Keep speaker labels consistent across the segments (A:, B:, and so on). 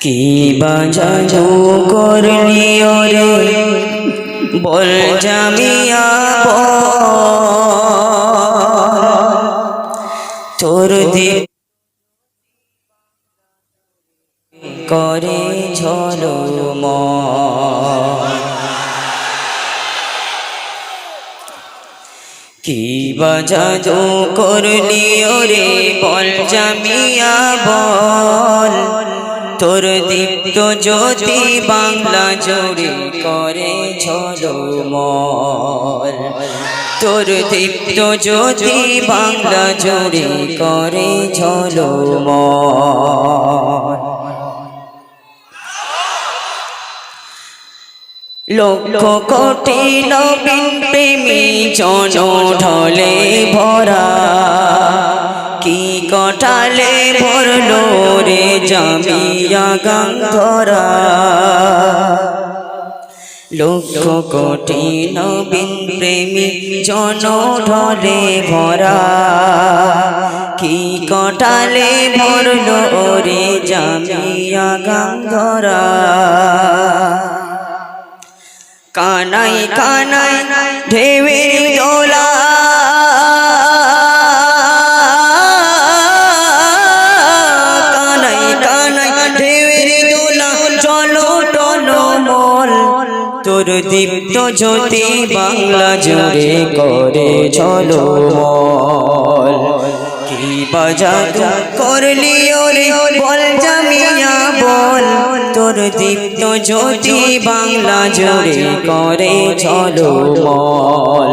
A: কি বাজাজু করলি ওরে বল জামিয়া তোর দীপ করে ঝলো কি বাজাজু করলি ওরে বল জামিয়া বল। তোর দীপ্ত জ্যোতি বাংলা জোরে করে ঝলমল। তোর দীপ্ত জ্যোতি বাংলা জোরে করে ঝলমল। লক্ষ কোটি নবীন প্রেমী জন ঢলে ভরা। কি কটালে ভরলো রে জামিয়া গঙ্গরা লক্ষ কোটি নবীন প্রেমী জন ঢলে ভরা। কি কটালে ভরলো রে জামিয়া গঙ্গরা কানাই কানাই ঢেউের দোলা তোর দীপ্ত জ্যোতি বাংলা জোরে করে চলো কি বাজা করলি ওরে বল জামিয়া বল। তোর দীপ্ত জ্যোতি বাংলা জোরে করে চলো মল।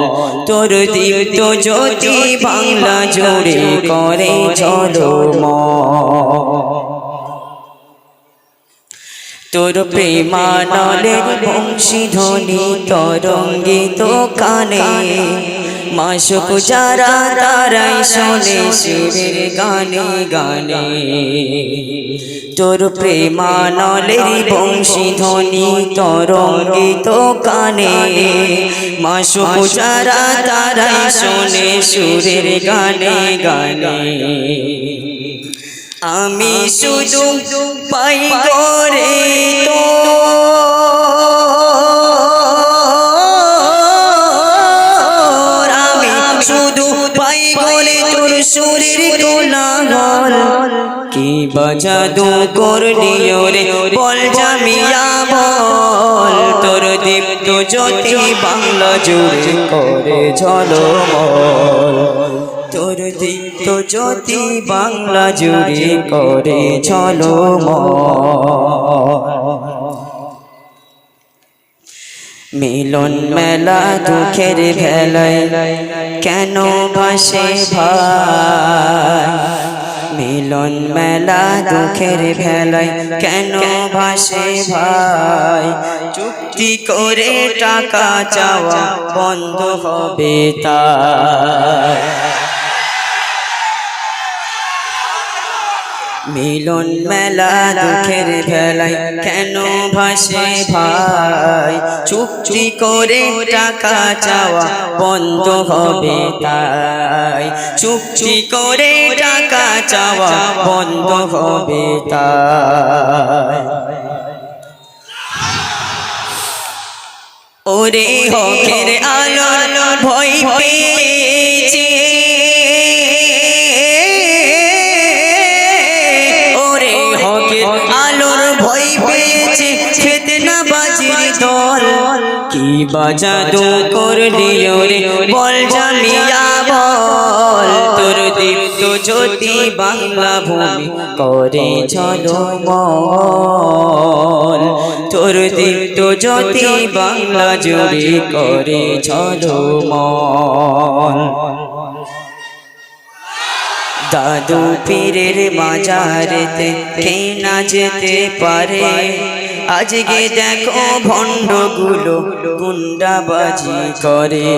A: তোর দীপ্ত জ্যোতি বাংলা জোরে করে চলো মল। তোর প্রেমানলের বংশীধ্বনি তরঙ্গিত কানে মাসুক যারা তারাই শোনে শিবের গানে গানে। তোর প্রেমানলের বংশীধ্বনি তরঙ্গিত কানে মাসুক যারা তারাই শোনে সুরের গানে গানে। আমি শুধু পাই করে তো আমি শুধু পাই করে তোর সুরের কোলাহল কি বাজাদু করলি ওরে? বল জামিয়া বল। তোর দীপ্ত জ্যোতি বাংলা জুড়ে করে ঝলমল। তোর দীপ্ত জ্যোতি বাংলা জুড়ে করে চলো মিলন মেলা দুঃখের ভেলায় কেন ভাসে ভাই? মিলন মেলা দুঃখের ভেলায় কেন ভাসে ভাই? চুক্তি করে টাকা চাওয়া বন্ধ হবে তাই মিলন মেলা দুঃখের ভেলায় কেন ভাসে ভাই? চুক্তি করে টাকা চাওয়া বন্ধ হবে তাই। চুক্তি করে টাকা চাওয়া বন্ধ হবে তাই। ওরে হকের আলো আলো ভয় পেয়েছে বাজাদু করলি ওরে বল জামিয়া বল। তোর দীপ্ত জ্যোতি বাংলা ভূমি করে চলো মল তোর দীপ্ত জ্যোতি বাংলা জুড়ে করে চলো মল দাদু পীরের বাজারেতে কে না যেতে পারে? আজকে দেখো ভণ্ডগুলো গুন্ডাবাজি করে।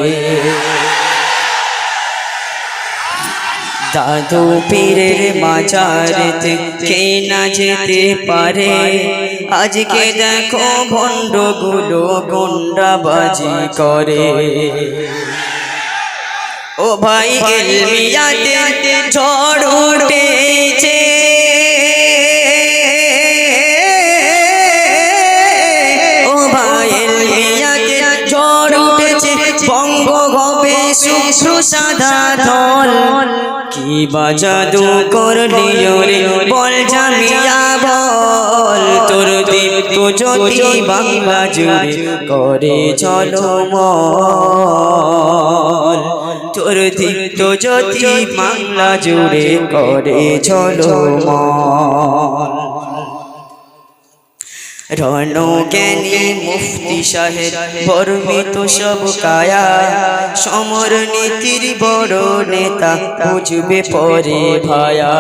A: দাদু পীরের মাজারেতে কে না যেতে পারে। আজকে দেখো ভণ্ডগুলো গুন্ডাবাজি করে। ও ভাই, এলমিয়াতে ঝড় উঠেছে। বঙ্গ হবে শুভ্রু সাদা দল কি বাজাদু করলি রে, বল জামিয়া বল। তোর দীপ্ত জ্যোতি বাংলা জুড়ে করে চলো ঝলমল তোর দীপ্ত জ্যোতি বাংলা জুড়ে করে চলো ঝলমল মল রণ জ্ঞানী মুফতি সাহেব বর্মিত সব কায়া। সমর নীতির বড় নেতা বুঝবে পরে ভায়া।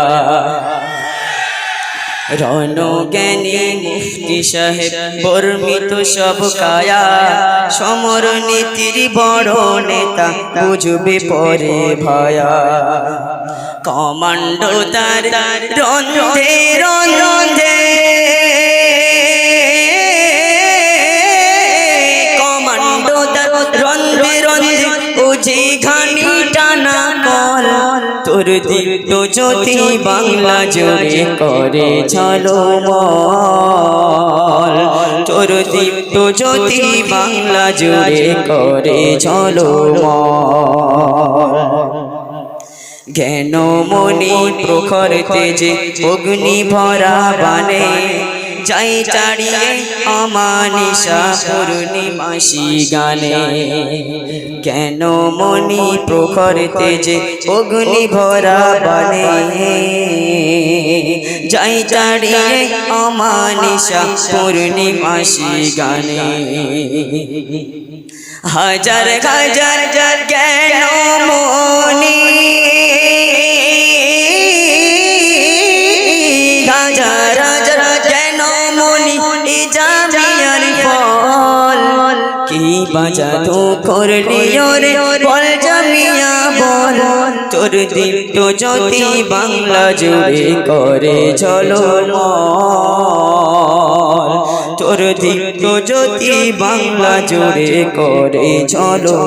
A: রণ জ্ঞানী মুফতি সাহেব বর্মিত সব কায়া। সমর নীতির বড় নেতা বুঝবে পরে ভায়া। কমান্ডো তার রন্ধে রন্ধে তোর দীপ্ত জ্যোতি বাংলা জোরে করে চলো তোর দীপ্ত জ্যোতি বাংলা জোরে করে চলো জ্ঞান মনি প্রখর তেজে অগ্নি ভরা বানে যাই চাড়িয়ে আমানিশা পূর্ণিমাসি গানে। কেন মনি প্রখর তেজে অগ্নি ভরা বানে যাই চাড়িয়ে আমানিশা পূর্ণিমাসি গানে। হাজার হাজার জ্ঞান মনি বাজা তো করলি রে বল জামিয়া বল। তোর দীপ্ত জ্যোতি বাংলা জুড়ে করে চলো তোর দীপ্ত জ্যোতি বাংলা জুড়ে করে চলো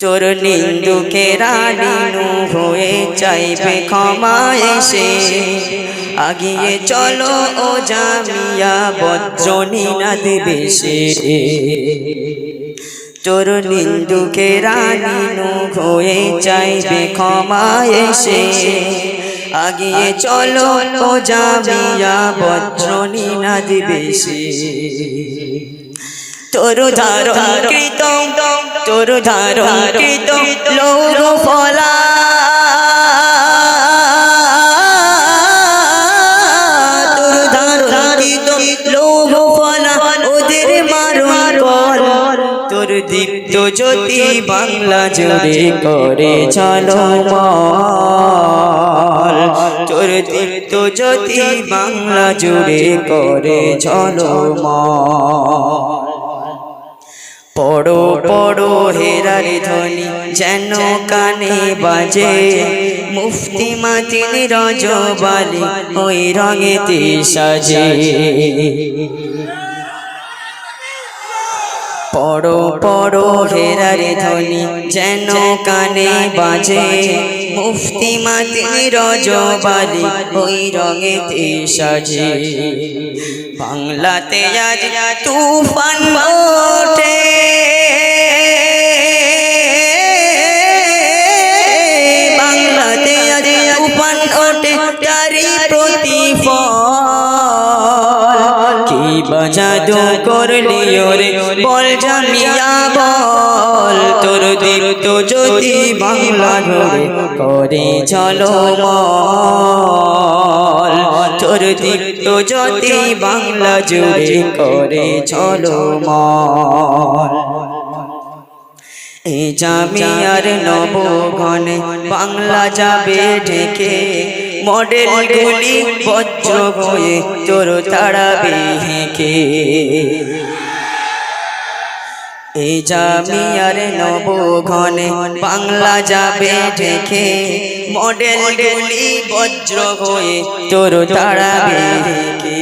A: তোর নিন্দুকে রানীনু হয়ে চাইবে ক্ষমা এসে। আগিয়ে চলো ও জামিয়া বজ্রনী না দেবে সে তোর নিন্দুকে রানীনু হয়ে চাইবে ক্ষমা এসে। আগিয়ে চলো ও জামিয়া বজ্রনী না দেবে সে তোর ধারণ কৃত তোর ধারণ কৃত লৌহ ফলা। জ্যোতি বাংলা জুড়ে করে চলো দীপ্ত জ্যোতি বাংলা জুড়ে করে চলো পড়ো পড়ো হেরার ধ্বনি, যেন কানে বাজে। মুফতি মাতিন রজবালি, ওই রঙেতে সাজে। পড়ো পড়ো, হেরার ধ্বনি যেন কানে বাজে। মুফতি মাতি রজ রজবালি ওই রঙেতে সাজে। বাংলাতে আজ তুফান ওঠে। কি বাজাদু করলি রে বল জামিয়া, বল। তোর দীপ্ত জ্যোতি বাংলা ধরে করে চলো মল তোর দীপ্ত জ্যোতি বাংলা জুড়ে করে চলো মল এ জামিয়ার নবগণে বাংলা যাবে ঢেকে মডেল গুলি বজ্র হয়ে তোর তাড়াবে হেঁকে। এ জামিয়ার নবঘনে বাংলা যাবে ঢেকে। মডেল গুলি বজ্র হয়ে তোর তাড়াবে হেঁকে।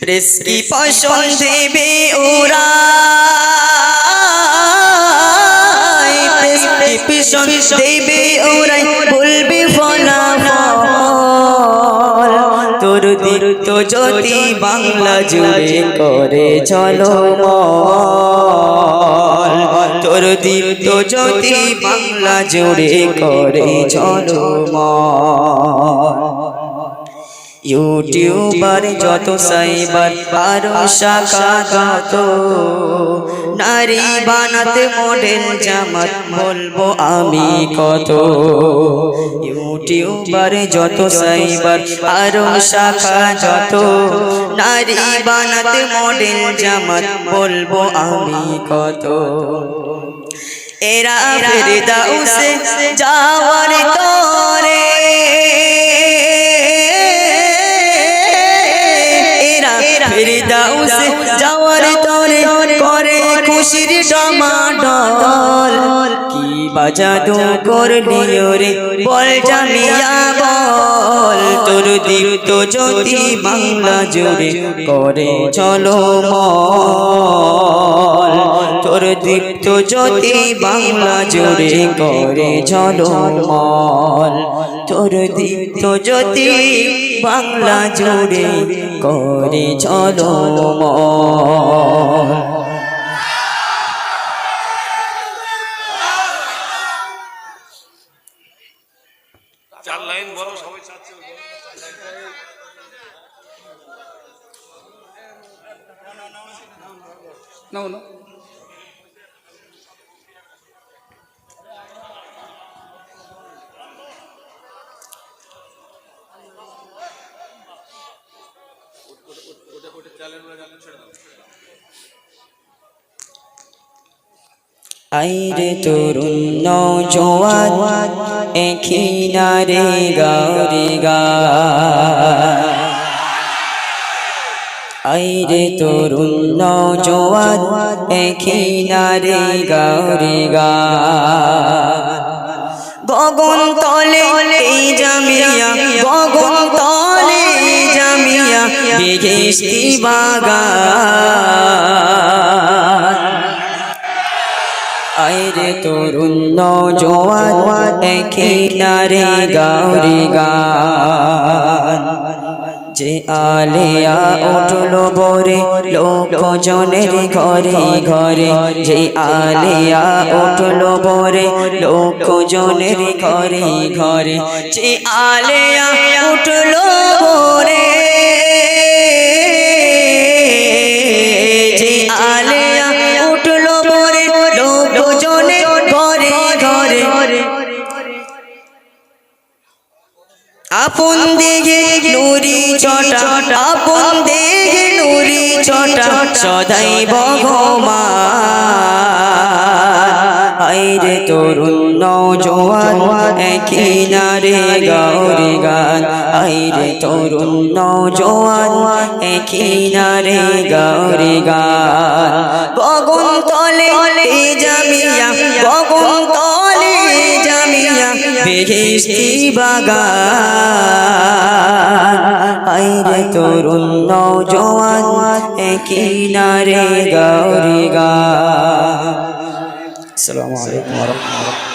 A: প্রেসক্রিপশন দেবে ওরা। প্রেসক্রিপশন দেবে ওরাই বলবে ফলাফল তোর তো যদি বাংলা জুড়ে করে চলো তোর তো যদি বাংলা জুড়ে করে চলো ইউটিউবার যত সাইবার, আরও শাখা যত নারী বানাতে মডেল জামাত, বলব আমি কত। ইউটিউবার যত সাইবার, আরও শাখা যত নারী বানাতে মডেল জামাত, বলব আমি কত। এরা ফেরদাউসে যাওয়ার তরে ফেরদাউসে যাওয়ার তরে করে খুশির ডমাডল। কি বাজাদু করলি রে বল জামিয়া বল। তোর দীপ্ত জ্যোতি বাংলা জুড়ে করে চলো মল। তোর দীপ্ত জ্যোতি বাংলা জুড়ে করে চলো মল তোর দীপ্ত জ্যোতি বাংলা জুড়ে করে চলো আইরে তরুণ নৌজওয়ান এখিনারে গারি গা। আইরে তরুণ নৌজওয়ান এখিনারে গারি গা। গগন তলে বেগেশি বাগান। আইরে তরুণ নৌজওয়ান এখিনারে গারি গান। যে আলিয়া উঠল বরে লোক জনের ঘরে ঘরে। যে আলিয়া উঠল বরে লোক জনের ঘরে ঘরে। যে আলিয়া উঠল বরে আপন দিকে নুরি ছটা আপন দিকে নুরি ছটা সদাই ভগবান। আইরে তরুণ নৌজওয়ান একিনারে গৌরি গান। আইরে তরুণ নৌজওয়ান একিনারে গৌরি গান। গগন তলে জামিয়া, গগন তলে বেহেশতি বাগান? আইরে তরুণ নৌজওয়ান একিনারে গৌরি গান। আসসালামু আলাইকুম ওয়া রাহমাতুল্লাহ।